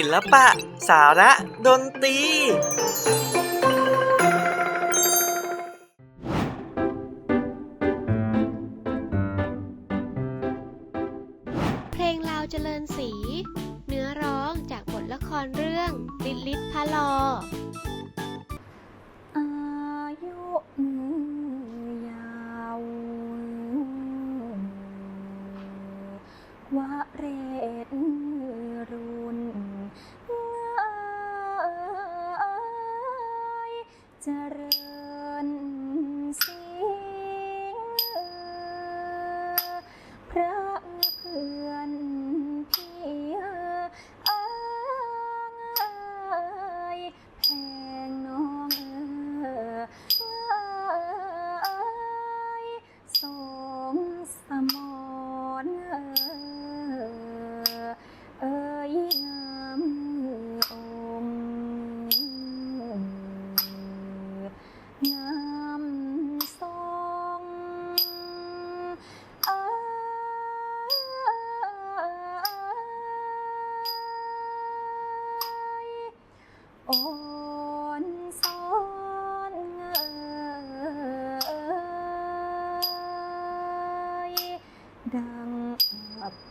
ศิลปะ สาระ ดนตรี เพลงลาวเจริญศรีเนื้อร้องจากบทละครเรื่องลิลลิตพะลอ อายุยาว วะเรศรุน Char 온선의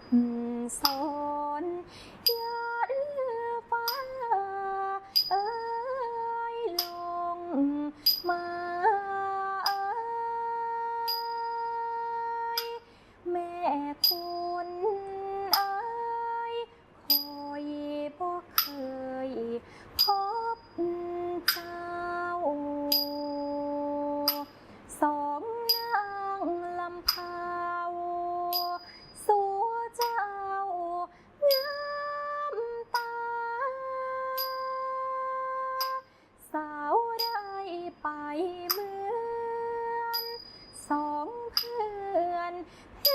등업선. 嗯